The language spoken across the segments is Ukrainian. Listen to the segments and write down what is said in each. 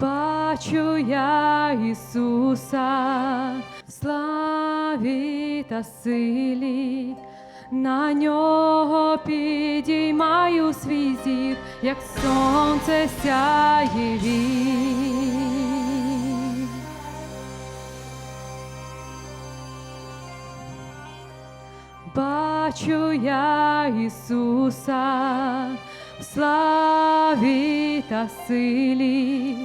Бачу я Ісуса в славі та силі, на нього підіймаю свій зір, як сонце сяє він. Бачу я Ісуса в славі та силі,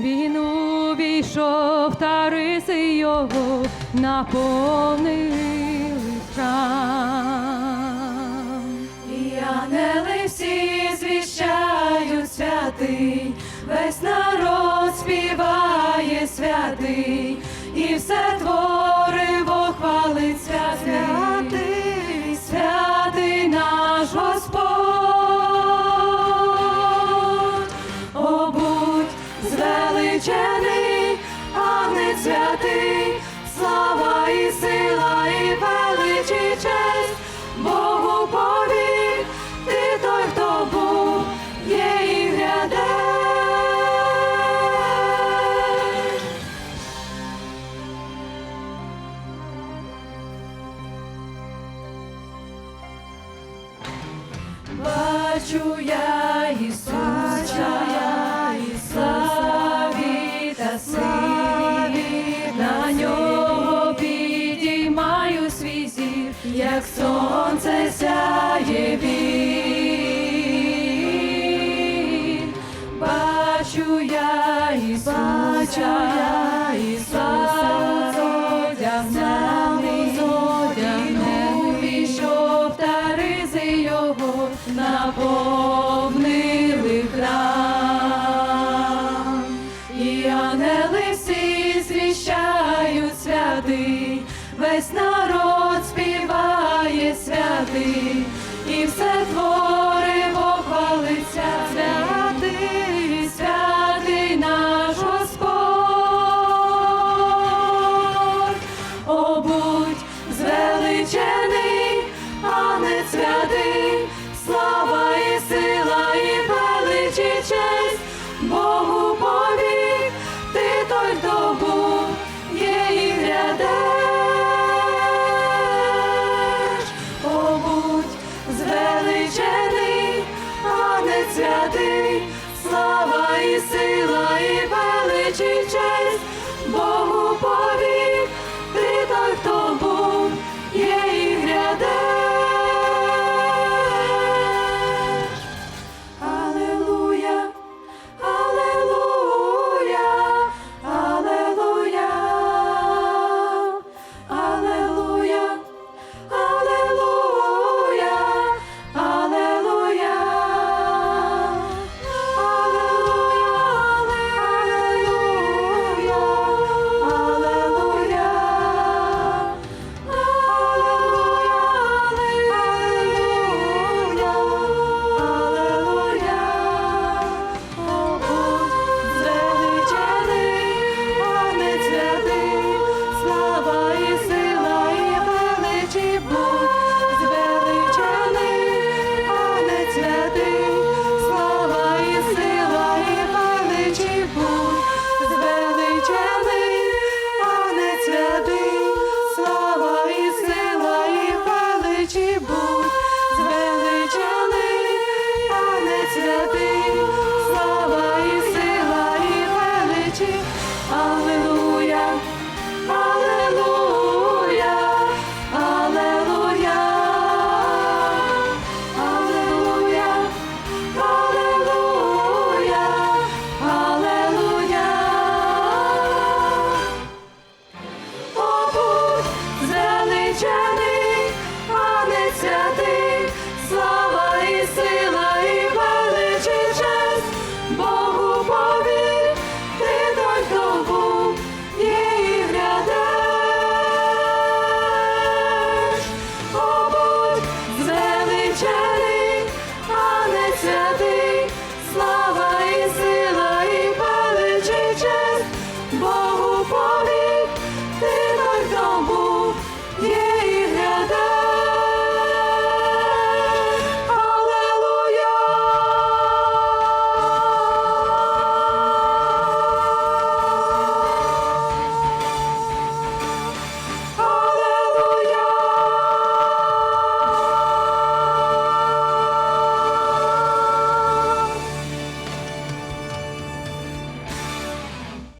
Він увійшов та риси його наповнили храм. І ангели всі звіщають святий, весь народ співає святий, і все твориво Бачу я Ісуса, славі та силі, на нього підіймаю свій зір, як сонце сяє він. Бачу я Ісуса, Ісуса, його наповнили храм. І ангели всі звіщають святий, весь народ співає святий, і все творить see.